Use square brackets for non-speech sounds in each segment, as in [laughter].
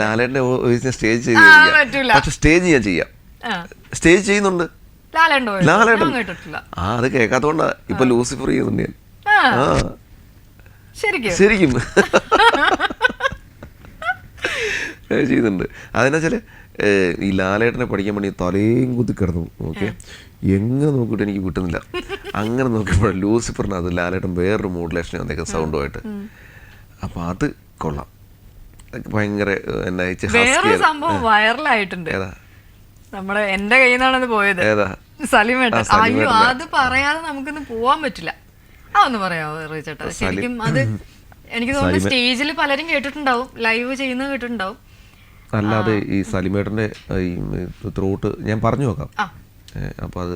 ലാലേട്ടന്റെ വോയിസിനെ സ്റ്റേജ് ചെയ്ത്. പക്ഷെ സ്റ്റേജ് ഞാൻ ചെയ്യാം. സ്റ്റേജ് ചെയ്യുന്നുണ്ട്. ലാലേട്ടൻ ആ അത് കേൾക്കാത്തോണ്ടാ ഇപ്പൊ ലൂസിഫർ ചെയ്യുന്നുണ്ട് ഞാൻ. ശരിക്കും? [laughs] ചെയ്യുന്നുണ്ട്. അതെന്നാ അതിനെച്ചാൽ ഈ ലാലേട്ടനെ പഠിക്കാൻ വേണ്ടി തലയും കുത്തി കിടന്നു. ഓക്കെ? എങ്ങനെ നോക്കിയിട്ട് എനിക്ക് കിട്ടുന്നില്ല. അങ്ങനെ നോക്കിയപ്പോഴാണ് ലൂസിഫറിനകത്ത് ലാലേട്ടൻ വേറൊരു മോഡുലേഷൻ വന്നേക്കുന്ന സൗണ്ടുമായിട്ട് അപ്പൊ അത് കൊള്ളാം. ഭയങ്കര എന്നാ ആയിരുന്നു. സംഭവം വൈറലായിട്ടുണ്ട്. നമ്മുടെ എന്റെ കയ്യിൽ നിന്നാണത് പോയത്. സലിമേട്ടൻ. അയ്യോ അത് പറയാതെ നമുക്കൊന്ന് പോവാൻ പറ്റില്ല. ആ ഒന്ന് പറയാമോ ചേട്ടാ ശരിക്കും അത് എനിക്ക് തോന്നുന്നു സ്റ്റേജിൽ പലരും കേട്ടിട്ടുണ്ടാവും. ലൈവ് ചെയ്യുന്നത് കേട്ടിട്ടുണ്ടാവും. അല്ലാതെ ഈ സലിമേട്ടന്റെ ഈ ത്രോട്ട് ഞാൻ പറഞ്ഞു നോക്കാം. അപ്പൊ അത്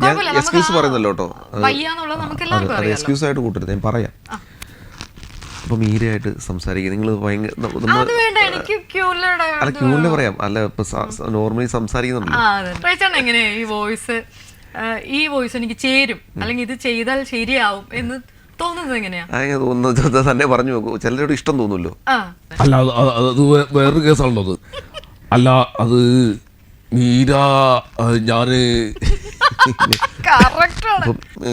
ഞാൻ എക്സ്ക്യൂസ് പറയുന്നല്ലോ കേട്ടോ. അത് എക്സ്ക്യൂസ് ആയിട്ട് കൂട്ടരുത്. ഞാൻ പറയാം. അപ്പൊ മീരയായിട്ട് സംസാരിക്കുക നിങ്ങൾ ഭയങ്കര അല്ല പറയാം. അല്ല ഇപ്പൊ നോർമലി സംസാരിക്കുന്നുണ്ട് ഈ വോയിസ്? ഈ വോയിസ് എനിക്ക് ചേരും. അല്ലെങ്കിൽ ഇത് ചെയ്താൽ ശരിയാവും എന്ന് തോന്നുന്നത് തന്നെ പറഞ്ഞു നോക്കൂ ചിലരോട് ഇഷ്ടം തോന്നുമല്ലോ അല്ല അത് വേറൊരു കേസാണല്ലോ അത്. അല്ല അത് മീര ഞാൻ [laughs]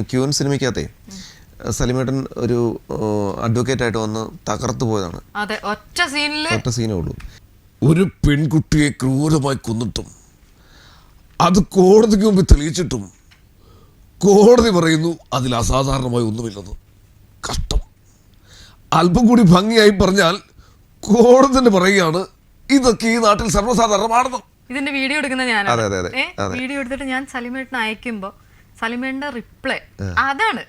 ക്യൂൻ സിനിമയ്ക്കകത്തെ സലിമേട്ടൻ ഒരു അഡ്വക്കേറ്റ് ആയിട്ട് വന്ന് തകർത്തു പോയതാണ്. അതെ ഒറ്റ സീനിൽ ഒറ്റ സീനേ ഉള്ളൂ. ഒരു പെൺകുട്ടിയെ ക്രൂരമായി കൊന്നിട്ടും അത് കോടതിക്ക് മുമ്പ് തെളിയിച്ചിട്ടും കോടതി പറയുന്നു അതിൽ അസാധാരണമായി ഒന്നുമില്ലെന്ന്. കഷ്ടം. അല്പം കൂടി ഭംഗിയായി പറഞ്ഞാൽ കോടതി തന്നെ പറയുകയാണ് ഇതൊക്കെ ഈ നാട്ടിൽ സർവസാധാരണമാണെന്ന്. ഇതിന്റെ വീഡിയോ എടുക്കുന്ന ഞാൻ അതെ, അതെ, അതെ. അതെ. വീഡിയോ എടുത്തിട്ട് ഞാൻ സലിമേട്ടിന് അയക്കുമ്പോ സലിമേട്ടിന്റെ റിപ്ലൈ അതാണ്.